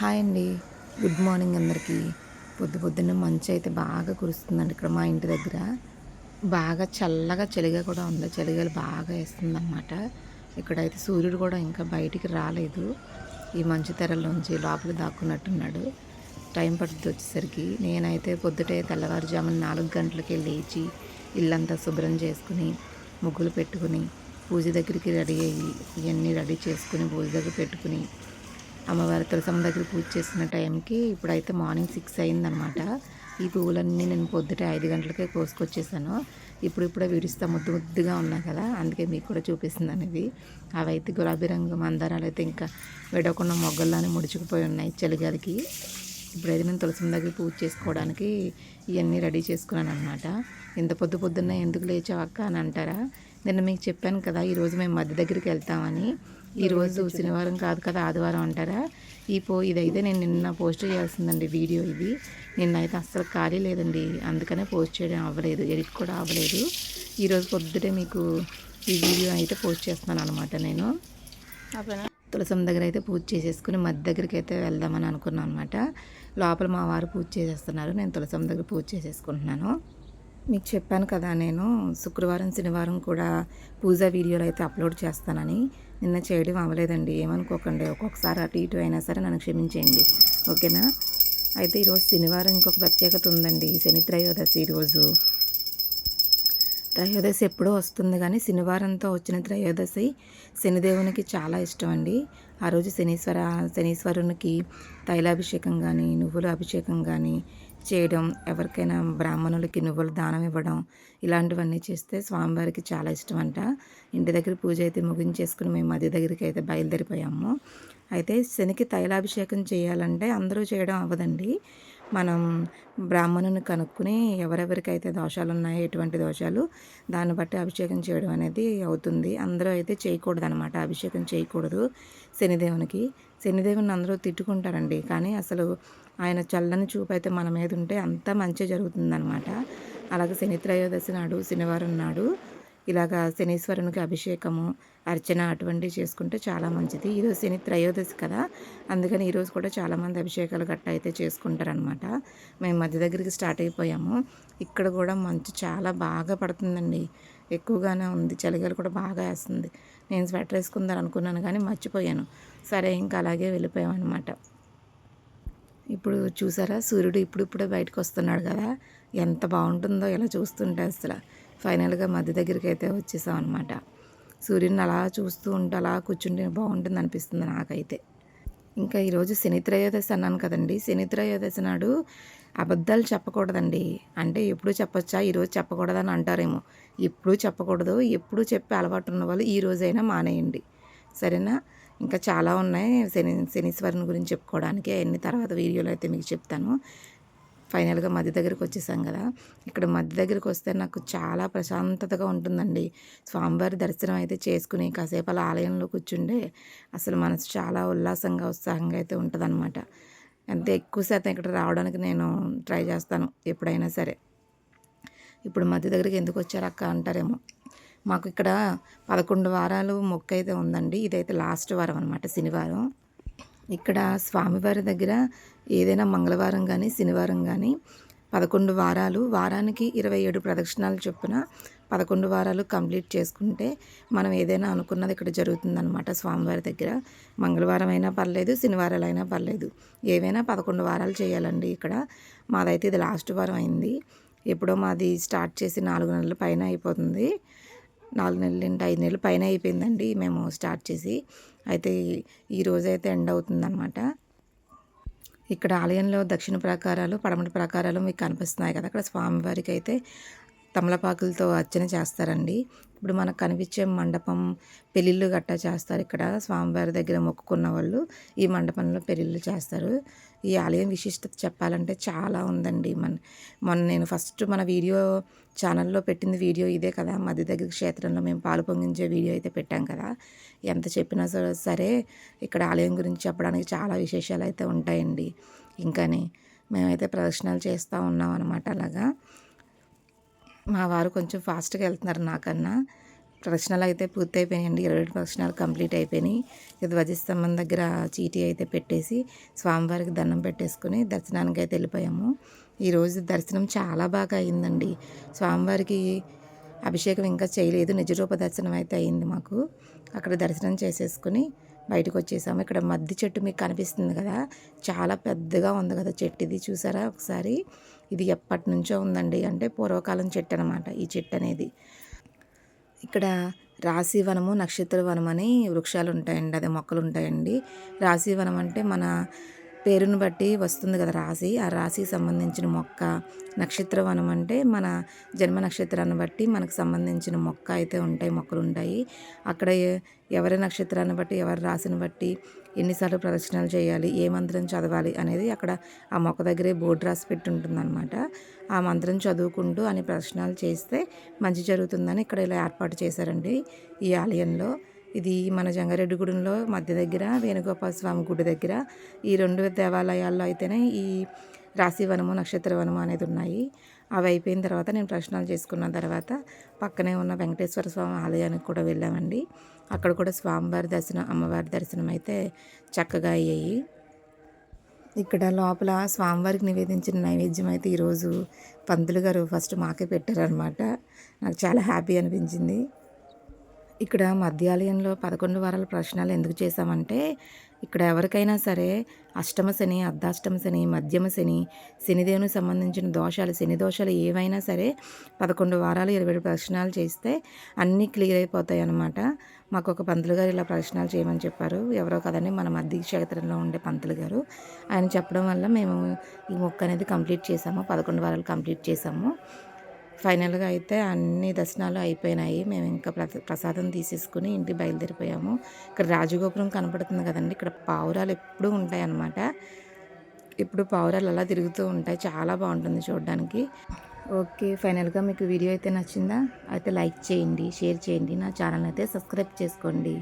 Hi అండి. Good morning అందరికీ. పొద్దు పొద్దున్న మంచు అయితే బాగా కురుస్తుందండి ఇక్కడ మా ఇంటి దగ్గర. బాగా చల్లగా చలిగా కూడా ఉంది. చలిగాలి బాగా వేస్తుంది అనమాట ఇక్కడైతే సూర్యుడు కూడా ఇంకా బయటికి రాలేదు. ఈ మంచు తెరలోంచి లోపల దాక్కున్నట్టున్నాడు. టైం పడుతుంది వచ్చేసరికి. నేనైతే పొద్దుటే తెల్లవారుజామున నాలుగు గంటలకి లేచి ఇల్లంతా శుభ్రం చేసుకుని ముగ్గులు పెట్టుకుని పూజ దగ్గరికి రెడీ అయ్యి ఇవన్నీ రెడీ చేసుకుని పూజ దగ్గర పెట్టుకుని అమ్మవారి తులసమ్మ దగ్గర పూజ చేసిన టైంకి ఇప్పుడైతే మార్నింగ్ సిక్స్ అయిందనమాట ఈ పువ్వులన్నీ నేను పొద్దుట ఐదు గంటలకే కోసుకొచ్చేసాను. ఇప్పుడు ఇప్పుడే విరుస్తా ముద్దు ముద్దుగా ఉన్నాయి కదా అందుకే మీకు కూడా చూపిస్తుంది అనేది అవైతే గులాబీ రంగు మందారాలు అయితే ఇంకా విడవకుండా మొగ్గల్లానే ముడుచుకుపోయి ఉన్నాయి చలిగాలికి. ఇప్పుడైతే నేను తులసమ్మ దగ్గర పూజ చేసుకోవడానికి ఇవన్నీ రెడీ చేసుకున్నాను అనమాట ఇంత పొద్దు పొద్దున్న ఎందుకు లేచావక్క అని అంటారా? నిన్న మీకు చెప్పాను కదా ఈరోజు మేము మధ్య దగ్గరికి వెళ్తామని. ఈరోజు శనివారం కాదు కదా ఆదివారం అంటారా? ఈ పో ఇదైతే నేను నిన్న పోస్ట్ చేయాల్సిందండి వీడియో ఇది. నిన్న అయితే అస్సలు ఖాళీ లేదండి అందుకనే పోస్ట్ చేయడం అవ్వలేదు ఎడిట్ కూడా అవ్వలేదు. ఈరోజు పొద్దుటే మీకు ఈ వీడియో అయితే పోస్ట్ చేస్తున్నాను అనమాట నేను. తులసం దగ్గర అయితే పూజ చేసేసుకుని మధ్య దగ్గరికి అయితే వెళ్దామని అనుకున్నాను అనమాట లోపల మా వారు పూజ చేసేస్తున్నారు నేను తులసం దగ్గర పూజ చేసేసుకుంటున్నాను. మీకు చెప్పాను కదా నేను శుక్రవారం శనివారం కూడా పూజా వీడియోలు అయితే అప్లోడ్ చేస్తానని. నిన్న చేయడం అవ్వలేదండి. ఏమనుకోకండి. ఒక్కొక్కసారి అటు ఇటు అయినా సరే నన్ను క్షమించేయండి. ఓకేనా? అయితే ఈరోజు శనివారం ఇంకొక ప్రత్యేకత ఉందండి. శని త్రయోదశి ఈరోజు త్రయోదశి ఎప్పుడో వస్తుంది కానీ శనివారంతో వచ్చిన త్రయోదశి శనిదేవునికి చాలా ఇష్టం అండి ఆ రోజు శనీశ్వర శనీశ్వరునికి తైలాభిషేకం కానీ నువ్వుల అభిషేకం కానీ చేయడం ఎవరికైనా బ్రాహ్మణులకి నువ్వులు దానం ఇవ్వడం ఇలాంటివన్నీ చేస్తే స్వామివారికి చాలా ఇష్టం అంట ఇంటి దగ్గర పూజ అయితే ముగించేసుకుని మేము మధ్య దగ్గరికి అయితే బయలుదేరిపోయాము. అయితే శనికి తైలాభిషేకం చేయాలంటే అందరూ చేయడం అవ్వదండి. మనం బ్రాహ్మణుని కనుక్కుని ఎవరెవరికైతే దోషాలు ఉన్నాయో ఎటువంటి దోషాలు దాన్ని బట్టి అభిషేకం చేయడం అనేది అవుతుంది. అందరూ అయితే చేయకూడదు అనమాట అభిషేకం చేయకూడదు శనిదేవునికి. శనిదేవుని అందరూ తిట్టుకుంటారండి. కానీ అసలు ఆయన చల్లని చూపు అయితే మన మీద ఉంటే అంతా మంచి జరుగుతుందనమాట అలాగే శని త్రయోదశి నాడు శనివారం నాడు ఇలాగా శనీశ్వరునికి అభిషేకము అర్చన అటువంటివి చేసుకుంటే చాలా మంచిది. ఈరోజు శని త్రయోదశి కదా అందుకని ఈరోజు కూడా చాలామంది అభిషేకాలు గట్ట అయితే చేసుకుంటారనమాట మేము మధ్య దగ్గరికి స్టార్ట్ అయిపోయాము. ఇక్కడ కూడా మంచు చాలా బాగా పడుతుందండి. ఎక్కువగానే ఉంది. చలిగాలు కూడా బాగా వేస్తుంది. నేను స్వెటర్ వేసుకుందాం అనుకున్నాను కానీ మర్చిపోయాను. సరే ఇంకా అలాగే వెళ్ళిపోయామన్నమాట. ఇప్పుడు చూసారా? సూర్యుడు ఇప్పుడిప్పుడే బయటకు వస్తున్నాడు కదా. ఎంత బాగుంటుందో ఇలా చూస్తుంటే అసలు. ఫైనల్గా మధ్య దగ్గరికి అయితే వచ్చేసాం అనమాట సూర్యుని అలా చూస్తూ ఉంటే అలా కూర్చుంటే బాగుంటుంది అనిపిస్తుంది నాకైతే. ఇంకా ఈరోజు శని త్రయోదశి అన్నాను కదండి. శని త్రయోదశి నాడు అబద్ధాలు చెప్పకూడదండి. అంటే ఎప్పుడు చెప్పొచ్చా? ఈరోజు చెప్పకూడదని అంటారేమో. ఎప్పుడు చెప్పకూడదు ఎప్పుడు చెప్పే అలవాటు ఉన్న వాళ్ళు ఈ రోజైనా మానేయండి. సరేనా? ఇంకా చాలా ఉన్నాయి శని శనీశ్వరుని గురించి చెప్పుకోవడానికి. అవన్నీ తర్వాత వీడియోలో అయితే మీకు చెప్తాను. ఫైనల్గా మధ్య దగ్గరికి వచ్చేసాం కదా. ఇక్కడ మధ్య దగ్గరికి వస్తే నాకు చాలా ప్రశాంతతగా ఉంటుందండి. స్వామివారి దర్శనం అయితే చేసుకుని కాసేపు అలా ఆలయంలో కూర్చుండే అసలు మనసు చాలా ఉల్లాసంగా ఉత్సాహంగా అయితే ఉంటుందన్నమాట. అంతే ఎక్కువ శాతం ఇక్కడ రావడానికి నేను ట్రై చేస్తాను ఎప్పుడైనా సరే. ఇప్పుడు మధ్య దగ్గరికి ఎందుకు వచ్చారు అక్క అంటారేమో. మాకు ఇక్కడ పదకొండు వారాలు మొక్క అయితే ఉందండి. ఇదైతే లాస్ట్ వారం అనమాట శనివారం. ఇక్కడ స్వామివారి దగ్గర ఏదైనా మంగళవారం కానీ శనివారం కానీ పదకొండు వారాలు వారానికి ఇరవై ఏడు ప్రదక్షిణాలు చొప్పున పదకొండు వారాలు కంప్లీట్ చేసుకుంటే మనం ఏదైనా అనుకున్నది ఇక్కడ జరుగుతుందన్నమాట స్వామివారి దగ్గర. మంగళవారం అయినా పర్లేదు శనివారాలు అయినా పర్లేదు. ఏవైనా పదకొండు వారాలు చేయాలండి ఇక్కడ. మాదైతే ఇది లాస్ట్ వారం అయింది. ఎప్పుడో మాది స్టార్ట్ చేసి నాలుగు నెలల పైన అయిపోతుంది. నాలుగు నెలలు ఏంటి ఐదు నెలలు పైన అయిపోయిందండి మేము స్టార్ట్ చేసి. అయితే ఈరోజు అయితే ఎండ్ అవుతుందన్నమాట. ఇక్కడ ఆలయంలో దక్షిణ ప్రాకారాలు పడమటి ప్రాకారాలు మీకు కనిపిస్తున్నాయి కదా అక్కడ స్వామివారికి అయితే తమలపాకులతో అర్చన చేస్తారండి. ఇప్పుడు మనకు కనిపించే మండపం పెళ్ళిళ్ళు గట్టా చేస్తారు. ఇక్కడ స్వామివారి దగ్గర మొక్కుకున్న వాళ్ళు ఈ మండపంలో పెళ్ళిళ్ళు చేస్తారు. ఈ ఆలయం విశిష్టత చెప్పాలంటే చాలా ఉందండి. మన మొన్న నేను ఫస్ట్ మన వీడియో ఛానల్లో పెట్టింది వీడియో ఇదే కదా. మధ్య దగ్గర క్షేత్రంలో మేము పాలు పొంగించే వీడియో అయితే పెట్టాం కదా. ఎంత చెప్పినా సరే ఇక్కడ ఆలయం గురించి చెప్పడానికి చాలా విశేషాలు అయితే ఉంటాయండి. ఇంకానే మేమైతే ప్రదర్శనలు చేస్తూ ఉన్నాం అనమాట అలాగా. మా వారు కొంచెం ఫాస్ట్గా వెళ్తున్నారు నాకన్నా. ప్రదక్షిణాలు అయితే పూర్తి అయిపోయినాయండి ఇరవై ఏడు ప్రదక్షిణాలు కంప్లీట్ అయిపోయినాయి. ఇది ధ్వజస్తంభం దగ్గర చీటీ అయితే పెట్టేసి స్వామివారికి దండం పెట్టేసుకుని దర్శనానికి అయితే వెళ్ళిపోయాము. ఈరోజు దర్శనం చాలా బాగా అయిందండి. స్వామివారికి అభిషేకం ఇంకా చేయలేదు. నిజరూప దర్శనం అయితే అయింది మాకు. అక్కడ దర్శనం చేసేసుకుని బయటకు వచ్చేసాము. ఇక్కడ మద్ది చెట్టు మీకు కనిపిస్తుంది కదా? చాలా పెద్దగా ఉంది కదా చెట్టు ఇది చూసారా ఒకసారి? ఇది ఎప్పటి నుంచో ఉందండి. అంటే పూర్వకాలం చెట్టు అనమాట ఈ చెట్టు అనేది ఇక్కడ రాశి వనము నక్షత్ర అని వృక్షాలు ఉంటాయండి అదే మొక్కలు ఉంటాయండి రాశివనం అంటే మన పేరుని బట్టి వస్తుంది కదా రాశి. ఆ రాశికి సంబంధించిన మొక్క నక్షత్ర వనం అంటే మన జన్మ నక్షత్రాన్ని బట్టి మనకు సంబంధించిన మొక్క అయితే ఉంటాయి మొక్కలు ఉంటాయి. అక్కడ ఎవరి నక్షత్రాన్ని బట్టి ఎవరి రాశిని బట్టి ఎన్నిసార్లు ప్రదక్షిణాలు చేయాలి ఏ మంత్రం చదవాలి అనేది అక్కడ ఆ మొక్క దగ్గరే బోర్డు రాసి పెట్టి ఉంటుందన్నమాట. ఆ మంత్రం చదువుకుంటూ అని ప్రదక్షిణాలు చేస్తే మంచి జరుగుతుందని ఇక్కడ ఇలా ఏర్పాటు చేశారండి ఈ ఆలయంలో. ఇది మన జంగారెడ్డిగూడెంలో మధ్య దగ్గర వేణుగోపాల స్వామి గుడి దగ్గర. ఈ రెండు దేవాలయాల్లో అయితేనే ఈ రాశివనము నక్షత్ర వనము అనేది ఉన్నాయి. అవి అయిపోయిన తర్వాత నేను ప్రశ్నలు చేసుకున్న తర్వాత పక్కనే ఉన్న వెంకటేశ్వర స్వామి ఆలయానికి కూడా వెళ్ళామండి. అక్కడ కూడా స్వామివారి దర్శనం అమ్మవారి దర్శనం అయితే చక్కగా అయ్యాయి. ఇక్కడ లోపల స్వామివారికి నివేదించిన నైవేద్యం అయితే ఈరోజు పంతులు గారు ఫస్ట్ మాకే పెట్టారనమాట నాకు చాలా హ్యాపీ అనిపించింది. ఇక్కడ మధ్యాలయంలో పదకొండు వారాల ప్రశ్నలు ఎందుకు చేశామంటే ఇక్కడ ఎవరికైనా సరే అష్టమ శని అర్ధాష్టమ శని మధ్యమ శని శనిదేవునికి సంబంధించిన దోషాలు శని దోషాలు ఏవైనా సరే పదకొండు వారాలు ఇరవై ఏడు ప్రశ్నలు చేస్తే అన్నీ క్లియర్ అయిపోతాయి అన్నమాట. మాకు ఒక పంతులు గారు ఇలా ప్రశ్నలు చేయమని చెప్పారు. ఎవరో కదండి మన మధ్య క్షేత్రంలో ఉండే పంతులు గారు. ఆయన చెప్పడం వల్ల మేము ఈ మొక్క అనేది కంప్లీట్ చేసాము పదకొండు వారాలు కంప్లీట్ చేసాము ఫైనల్గా అయితే అన్ని దర్శనాలు అయిపోయినాయి. మేము ఇంకా ప్రసాదం తీసేసుకుని ఇంటికి బయలుదేరిపోయాము. ఇక్కడ రాజగోపురం కనపడుతుంది కదండి. ఇక్కడ పావురాలు ఎప్పుడూ ఉంటాయి అన్నమాట ఇప్పుడు పావురాలు అలా తిరుగుతూ ఉంటాయి. చాలా బాగుంటుంది చూడడానికి. ఓకే ఫైనల్గా మీకు వీడియో అయితే నచ్చిందా? అయితే లైక్ చేయండి షేర్ చేయండి. నా ఛానల్ అయితే సబ్స్క్రైబ్ చేసుకోండి.